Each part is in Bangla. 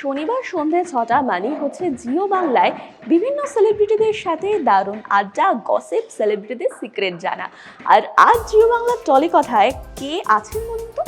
শনিবার সন্ধে ছটা মানেই হচ্ছে জিও বাংলায় বিভিন্ন সেলিব্রিটিদের সাথে দারুণ আড্ডা গসিপ সেলিব্রিটিদের সিক্রেট জানা। আর আজ জিও বাংলার টলি কথায় কে আছেন বলুন তো?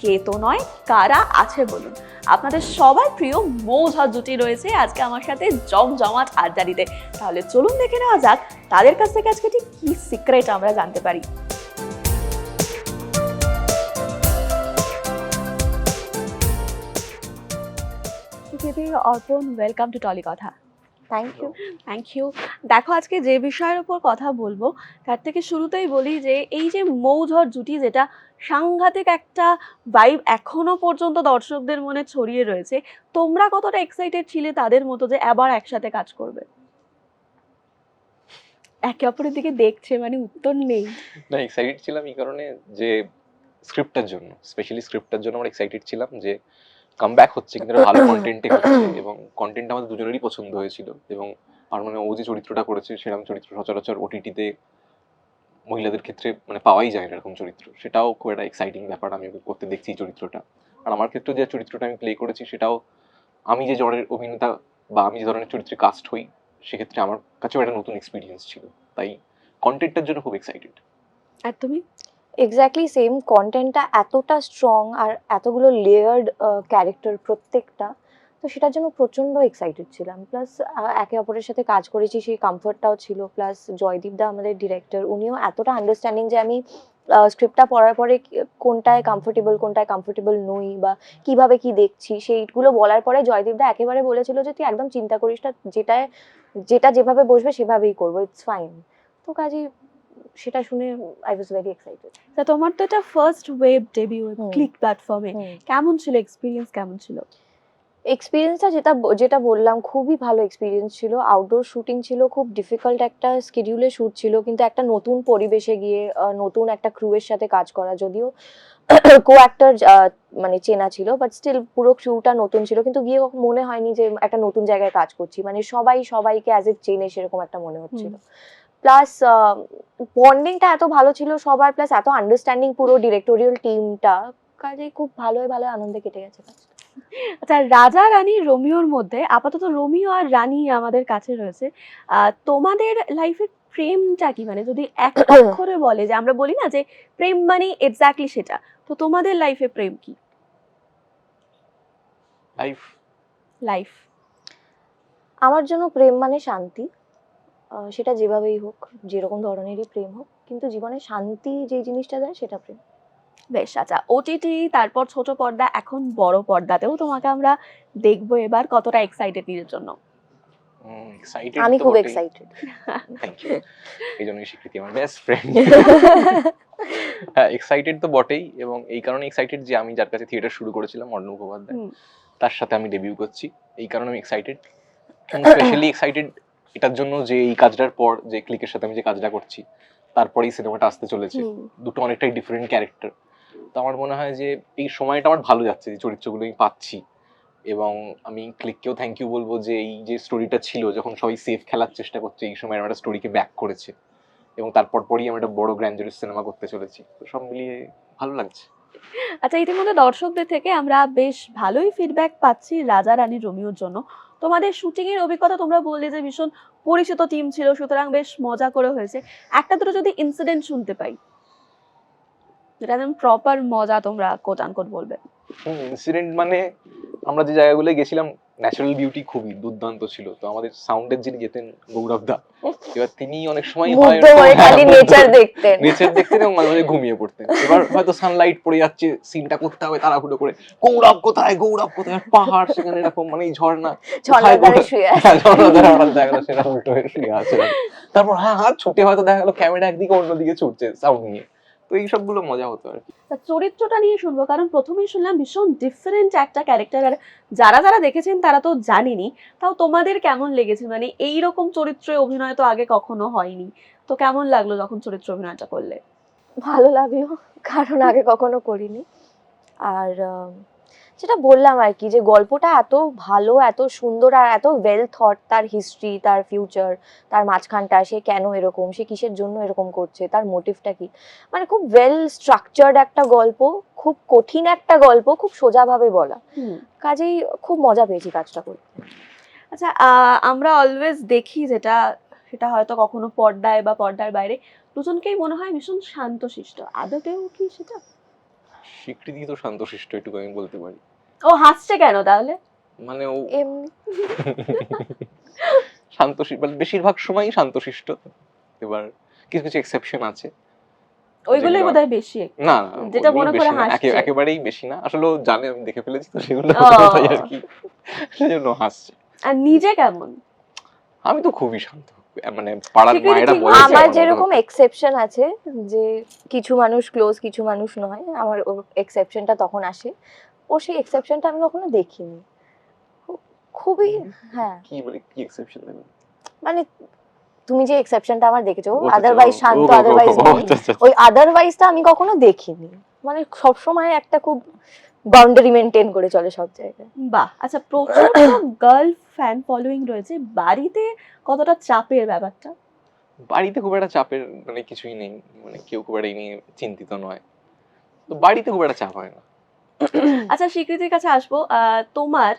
কে তো নয়, কারা আছে বলুন? আপনাদের সবার প্রিয় মৌঝা জুটি রয়েছে আজকে আমার সাথে জমজমাট আড্ডা দিতে। তাহলে চলুন দেখে নেওয়া যাক, তাদের কাছ থেকে আজকে ঠিক কী সিক্রেট আমরা জানতে পারি। দিদি Arpan welcome to Tolly Katha thank you thank you দেখো আজকে যে বিষয়ের উপর কথা বলব তার থেকে শুরুতেই বলি যে এই যে মৌঝড় জুটি যেটা সাংঘাতিক একটা ভাইব এখনও পর্যন্ত দর্শকদের মনে ছড়িয়ে রয়েছে তোমরা কতটা এক্সাইটেড ছিলে তাদের মতো যে আবার একসাথে কাজ করবে? একে অপরের দিকে দেখছে মানে উত্তর নেই। না এক্সাইটেড ছিলাম এই কারণে যে স্ক্রিপ্টটার জন্য স্পেশালি স্ক্রিপ্টটার জন্য আমরা এক্সাইটেড ছিলাম যে কাম ব্যাক হচ্ছে কিন্তু ভালো কন্টেন্টে হচ্ছে এবং কন্টেন্ট আমাদের দুজনেরই পছন্দ হয়েছিল এবং আর মানে ও যে চরিত্রটা করেছে সেরকম চরিত্র সচরাচর ওটিটিতে মহিলাদের ক্ষেত্রে মানে পাওয়াই যায় না এরকম চরিত্র। সেটাও খুব একটা এক্সাইটিং ব্যাপার আমি ওকে করতে দেখছি চরিত্রটা। আর আমার ক্ষেত্রে যে চরিত্রটা আমি প্লে করেছি সেটাও আমি যে ধরনের অভিনেতা বা আমি যে ধরনের চরিত্রে কাস্ট হই সেক্ষেত্রে আমার কাছেও একটা নতুন এক্সপিরিয়েন্স ছিল। তাই কন্টেন্টটার জন্য খুব এক্সাইটেড আর তুমি? এক্স্যাক্টলি সেম কন্টেন্টটা এতটা স্ট্রং আর এতগুলো লেয়ার্ড ক্যারেক্টার প্রত্যেকটা, তো সেটার জন্য প্রচণ্ড এক্সাইটেড ছিলাম। প্লাস একে অপরের সাথে কাজ করেছি, সেই কমফর্টটাও ছিল। প্লাস জয়দীপ দা আমাদের ডিরেক্টর উনিও এতটা আন্ডারস্ট্যান্ডিং যে আমি স্ক্রিপ্টটা পড়ার পরে কোনটায় কমফোর্টেবল কোনটায় কমফোর্টেবল নই বা কীভাবে কি দেখছি, সেইগুলো বলার পরে জয়দীপ দা একেবারে বলেছিল যে, তুই একদম চিন্তা করিস না, যেটায়, যেটা যেভাবে বসবে সেভাবেই করব ইটস ফাইন তো কাজে সেটা শুনে আই ওয়াজ ভেরি এক্সাইটেড তা তোমার তো এটা ফার্স্ট ওয়েব ডেবিউ। ক্লিক প্ল্যাটফর্মে কেমন ছিল এক্সপিরিয়েন্স কেমন ছিল? এক্সপিরিয়েন্সটা যেটা যেটা বললাম খুবই ভালো এক্সপিরিয়েন্স ছিল। আউটডোর শুটিং ছিল খুব ডিফিকাল্ট একটা স্কেডিউলে শুট ছিল কিন্তু একটা নতুন পরিবেশে গিয়ে নতুন একটা ক্রুয়ের সাথে কাজ করা যদিও কো অ্যাক্টর মানে চেনা ছিল বাট স্টিল পুরো ক্রুটা নতুন ছিল। কিন্তু গিয়ে মনে হয়নি যে একটা নতুন জায়গায় কাজ করছি। মানে সবাই সবাইকে অ্যাজ এ চেনে সেরকম একটা মনে হচ্ছিল। প্লাস বন্ডিংটা এত ভালো ছিল সবার প্লাস এত আন্ডারস্ট্যান্ডিং পুরো ডিরেক্টোরিয়াল টিমটা কাজে খুব ভালোই ভালো আনন্দে কেটে গেছে আচ্ছা রাজা রানী রোমিওর মধ্যে আপাতত রোমিও আর রানী আমাদের কাছে রয়েছে। তোমাদের লাইফের প্রেমটা কি? মানে যদি এক অক্ষরে বলে যে আমরা বলি না যে প্রেম মানে এক্স্যাক্টলি সেটা তো তোমাদের লাইফে প্রেম কি? লাইফ লাইফ আমার জন্য প্রেম মানে শান্তি। সেটা যেভাবেই হোক যেরকম ধরনেরই প্রেম হোক কিন্তু জীবনে শান্তি যে জিনিসটা দেয় সেটা প্রেম। বেশ আচ্ছা ওটিটি তারপর ছোট পর্দা এখন বড় পর্দাতেও তোমাকে আমরা দেখব এবার কতটা এক্সাইটেড নিজের জন্য। আমি খুব এক্সাইটেড থ্যাংক ইউ এই জন্যই স্বীকৃতি আমার বেস্ট ফ্রেন্ড হ্যাঁ এক্সাইটেড তো বটেই এবং এই কারণে এক্সাইটেড যে আমি যার কাছে থিয়েটার শুরু করেছিলাম অর্ণব মুখোপাধ্যায়। তার সাথে আমি ডেবিউ করছি এই কারণে আমি এক্সাইটেড স্পেশালি এক্সাইটেড এটার জন্য যে এই কাজটার পর যে ক্লিকের সাথে আমি যে কাজটা করছি তারপরে এই সিনেমাটা আসতে চলেছে। দুটো অনেকটাই ডিফারেন্ট ক্যারেক্টার তো আমার মনে হয় যে এই সময়টা আমার ভালো যাচ্ছে যে চরিত্রগুলো আমি পাচ্ছি। এবং আমি ক্লিককেও থ্যাংক ইউ বলব যে এই যে স্টোরিটা ছিল যখন সবাই সেফ খেলার চেষ্টা করছে এই সময় একটা স্টোরিকে ব্যাক করেছে। এবং তারপর পরই আমি একটা বড় গ্র্যান্ডারিস সিনেমা করতে চলেছি। তো সব মিলিয়ে ভালো লাগছে। আচ্ছা ইতিমধ্যে দর্শকদের থেকে আমরা বেশ ভালোই ফিডব্যাক পাচ্ছি রাজা রানী রোমিওর জন্য। তোমাদের শুটিং এর অভিজ্ঞতা তোমরা বললে যে ভীষণ পরিচিত টিম ছিল, সুতরাং বেশ মজা করে হয়েছে। একটা দুটো যদি ইনসিডেন্ট শুনতে পাই, যেটা একদম প্রপার মজা তোমরা কোট আনকোট বলবে ইনসিডেন্ট মানে আমরা যে জায়গাগুলো গেছিলাম ন্যাচারাল বিউটি খুবই দুর্দান্ত ছিল। তো আমাদের সাউন্ডের যিনি যেতেন গৌরব দা এবার তিনি অনেক সময় মুগ্ধ নেচার দেখতেন। নেচার দেখতেন এবং মাঝে মাঝে ঘুমিয়ে পড়তেন। এবার হয়তো সানলাইট পড়ে যাচ্ছে সিনটা করতে হবে তাড়াহুড়ো করে গৌরব কোথায় গৌরব কোথায়? পাহাড় সেখানে এরকম মানে ঝর্ণা হ্যাঁ, সেটা উল্টো হয়ে শুয়ে আছে। তারপর হ্যাঁ হাত ছুটে হয়তো দেখা গেলো ক্যামেরা একদিকে অন্যদিকে ছুটছে সাউন্ড নিয়ে। তো এই সবগুলো মজা হতো আর কি। চরিত্রটা নিয়ে শুনব কারণ প্রথমেই শুনলাম ভীষণ ডিফারেন্ট একটা ক্যারেক্টার আর যারা যারা দেখেছেন তারা তো জানেনি। তাও তোমাদের কেমন লেগেছে? মানে এই রকম চরিত্রে অভিনয় তো আগে কখনো হয়নি। তো কেমন লাগল যখন চরিত্র অভিনয়টা করলে? ভালো লাগল কারণ আগে কখনো করিনি। আর যেটা বললাম আর কি যে গল্পটা এত ভালো এত সুন্দর আর এত ওয়েল থট তার হিস্ট্রি তার ফিউচার তার মাঝখানটা সে কেন এরকম সে কিসের জন্য এরকম করছে তার মোটিভটা কি? মানে খুব ওয়েল স্ট্রাকচার্ড একটা গল্প খুব কঠিন একটা গল্প খুব সোজাভাবে বলা। কাজেই খুব মজা পেয়েছি কাজটা করতে। আচ্ছা আমরা অলওয়েজ দেখি যেটা সেটা হয়তো কখনো পর্দায় বা পর্দার বাইরে। দুজনকেই মনে হয় ভীষণ শান্তশিষ্ট। আদতেও কি সেটা? স্বীকৃতি তো শান্তশিষ্ট এটুকু আমি বলতে পারি। ও হাসছে কেন তাহলে? মানে ও এমনি শান্তশিষ্ট মানে বেশিরভাগ সময়ই শান্তশিষ্ট। এবার কিছু কিছু এক্সেপশন আছে। ওইগুলোই বোধহয় বেশি। না যেটা মনে করে হাসছে। একেবারেই বেশি না। আসলে ও জানে আমি দেখে ফেলেছি তো সেগুলো। তাই আর কি। সেজন্য হাসছে। আর নিজে কেমন? আমি তো খুবই শান্ত। মানে পাড়ার মায়েরা বলে আমার যেরকম এক্সেপশন আছে যে কিছু মানুষ ক্লোজ কিছু মানুষ নয় আমার ওর এক্সেপশনটা তখন আসে। ও সেই এক্সেপশনটা আমি কখনো দেখিনি। খুবই হ্যাঁ। কি বলে কি এক্সেপশন মানে তুমি যে এক্সেপশনটা আমার দেখেছ ও আচ্ছা, আদারওয়াইজ ও, শান্ত আদারওয়াইজ আচ্ছা, আচ্ছা, ওই আদারওয়াইজটা আমি কখনো দেখিনি। মানে সবসময় একটা খুব বাউন্ডারি মেনটেন করে চলে সব জায়গায়। বাহ! আচ্ছা প্রচুর গার্ল ফ্যান ফলোয়িং রয়েছে। বাড়িতে কতটা চাপের ব্যাপারটা? বাড়িতে খুব একটা চাপের মানে কিছুই নেই। মানে কেউ খুব একটা এই নিয়ে চিন্তিত নয়। তো বাড়িতে খুব একটা চাপ হয় না। আচ্ছা স্বীকৃতির কাছে আসব। তোমার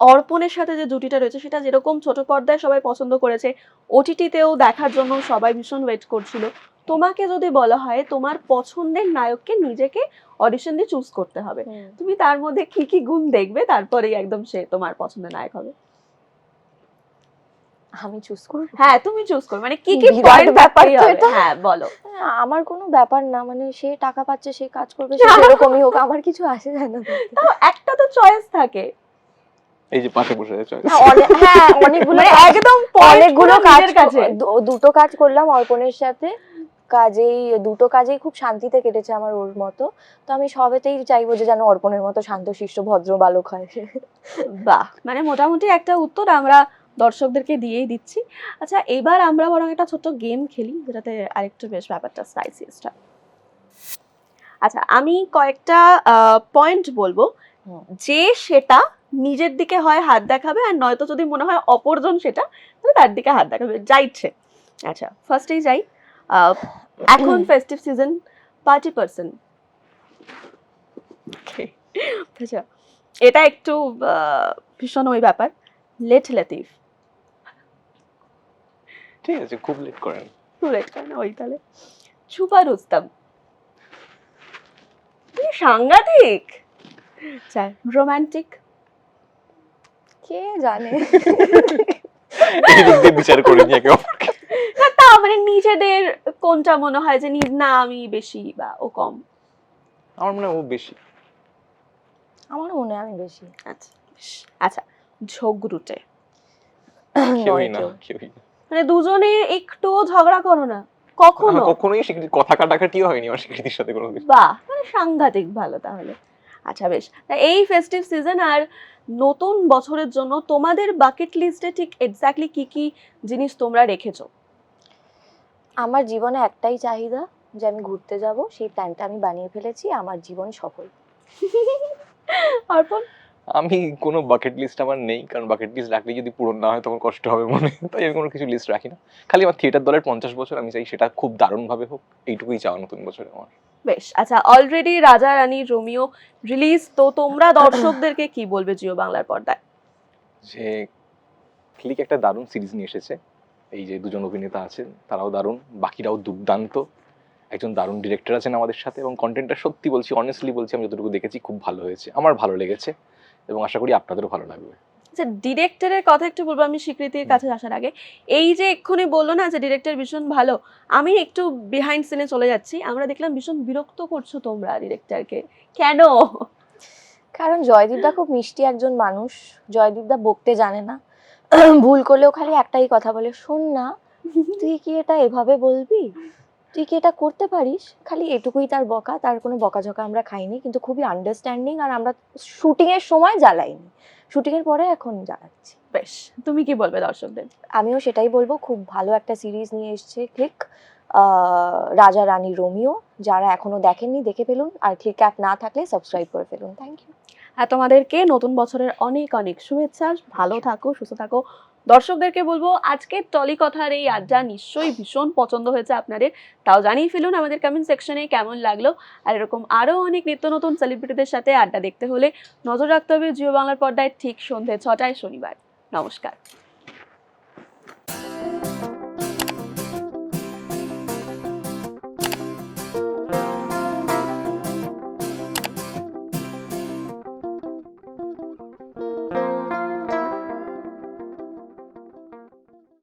অর্পণের সাথে যে জুটিটা রয়েছে সেটা যেরকম ছোট পর্দায় সবাই পছন্দ করেছে ওটিটিতেও দেখার জন্য সবাই ভীষণ ওয়েট করছিল। তোমাকে যদি বলা হয় তোমার পছন্দের নায়ককে নিজেকে অডিশন দিয়ে চুজ করতে হবে। তুমি তার মধ্যে কি কি গুণ দেখবে তারপরেই একদম সে তোমার পছন্দের নায়ক হবে। আমি চুজ করব। হ্যাঁ তুমি চুজ করবে। মানে কি কি পয়েন্ট ব্যাপার এটা। হ্যাঁ বলো। হ্যাঁ, আমার কোনো ব্যাপার না। মানে সে টাকা পাচ্ছে সে কাজ করবে সে যেরকমই হোক আমার কিছু আসে যায় না তাও একটা তো চয়েস থাকে। এই যে পাশে বসে আছে হ্যাঁ, হ্যাঁ অনেকগুলো মানে একদম অনেকগুলো কাজ কাছে। দুটো কাজ করলাম অর্পণের সাথে। কাজেই দুটো কাজেই খুব শান্তিতে কেটেছে আমার ওর মতো। তো আমি সবেতেই চাইব যে যেন অর্পণের মতো শান্ত শিষ্ট ভদ্র বালক হয়। বাহ। মানে মোটামুটি একটা উত্তর আমরা দর্শকদেরকে দিয়েই দিচ্ছি। আচ্ছা এবার আমরা বরং একটা ছোট্ট গেম খেলি যেটাতে আরেকটু বেশ ব্যাপারটা স্পাইসিয়েস্ট হয় আচ্ছা আমি কয়েকটা পয়েন্ট বলব। যে সেটা নিজের দিকে হয় হাত দেখাবে আর নয়তো যদি মনে হয় অপরজন সেটা তাহলে তার দিকে হাত দেখাবে যাইছে আচ্ছা ফার্স্টেই যাই। এখন ফেস্টিভ সিজন পার্টি পার্সন আচ্ছা এটা একটু ভীষণ ওই ব্যাপার। লেট লেতিফ ঠিক আছে খুব লেট করেন টু লেট করে না ওই তাহলে ছুপা রুস্তম কি সাংঘাতিক। আচ্ছা রোমান্টিক কে জানে? বিচার করিনি একে অপরকে। না তা মানে নিজেদের কোনটা মনে হয় যে নি- না আমি বেশি বা ও কম? আমার মনে হয় ও বেশি। আমার মনে হয় আমি বেশি। আচ্ছা বেশ। আচ্ছা ঝগড়ুটে কেউই না কেউই না। মানে দুজনে একটু ঝগড়া করো না। কখনো? কখনোই স্বীকৃতি কথা কাটাকাটিও হয়নি আমার স্বীকৃতির সাথে কোনো বাহ মানে সাংঘাতিক ভালো তাহলে। আচ্ছা বেশ। তা এই ফেস্টিভ সিজন আর নতুন বছরের জন্য তোমাদের বাকেট লিস্টে ঠিক এক্স্যাক্টলি কি কি জিনিস তোমরা রেখেছো? আমার জীবনে একটাই চাহিদা যে আমি ঘুরতে যাব সেই প্ল্যানটা আমি বানিয়ে ফেলেছি আমার জীবন সফল। অর্পণ? আমি কোনো বাকেট লিস্ট আমার নেই কারণ বাকেট লিস্ট রাখলে যদি পূরণ না হয় তখন কষ্ট হবে মনে তাই আমি কোনো কিছু লিস্ট রাখি না। খালি আমার থিয়েটার দলের পঞ্চাশ বছর আমি চাই সেটা খুব দারুণভাবে হোক এইটুকুই চাওয়া নতুন বছরে আমার। বেশ আচ্ছা অলরেডি রাজা রানী রোমিও রিলিজ তো তোমরা দর্শকদেরকে কি বলবে জিও বাংলার পর্দায়? যে ক্লিক একটা দারুণ সিরিজ নিয়ে এসেছে এই যে দুজন অভিনেতা আছেন তারাও দারুণ বাকিরাও দুর্দান্ত। একজন দারুণ ডিরেক্টর আছেন আমাদের সাথে এবং কন্টেন্টটা সত্যি বলছি অনেস্টলি বলছি আমি যতটুকু দেখেছি খুব ভালো হয়েছে আমার ভালো লেগেছে। এবং আশা করি আপনাদেরও ভালো লাগবে। আচ্ছা ডিরেক্টরের কথা একটু বলব আমি স্বীকৃতির কাছে আসার আগে। এই যে এক্ষুনি বলল না যে ডিরেক্টর ভীষণ ভালো আমি একটু বিহাইন্ড সিনে চলে যাচ্ছি। আমরা দেখলাম ভীষণ বিরক্ত করছ তোমরা ডিরেক্টরকে। কেন? কারণ জয়দীপদা খুব মিষ্টি একজন মানুষ। জয়দীপদা বকতে জানে না। ভুল করলেও খালি একটাই কথা বলে শোন না তুই কি এটা এভাবে বলবি? তুই কি এটা করতে পারিস? খালি এটুকুই তার বকা তার কোনো বকাঝকা আমরা খাইনি কিন্তু খুবই আন্ডারস্ট্যান্ডিং আর আমরা শুটিং এর সময় জ্বালাইনি। শুটিং এর পরে এখন জ্বালাচ্ছি। বেশ তুমি কি বলবে দর্শকদের? আমিও সেটাই বলব খুব ভালো একটা সিরিজ নিয়ে এসছে ক্লিক রাজা রানী রোমিও যারা এখনও দেখেননি দেখে ফেলুন। আর ক্লিক অ্যাপ না থাকলে সাবস্ক্রাইব করে ফেলুন। থ্যাংক ইউ আর তোমাদেরকে নতুন বছরের অনেক অনেক শুভেচ্ছা। ভালো থাকো সুস্থ থাকো। দর্শকদেরকে বলব, আজকের টলি কথার এই আড্ডা নিশ্চয়ই ভীষণ পছন্দ হয়েছে আপনাদের। তাও জানিয়ে ফেলুন আমাদের কমেন্ট সেকশনে কেমন লাগল। আর এরকম আরও অনেক নিত্য নতুন সেলিব্রিটিদের সাথে আড্ডা দেখতে হলে নজর রাখতে হবে জিও বাংলার পর্দায় ঠিক সন্ধে ছটায় শনিবার। নমস্কার।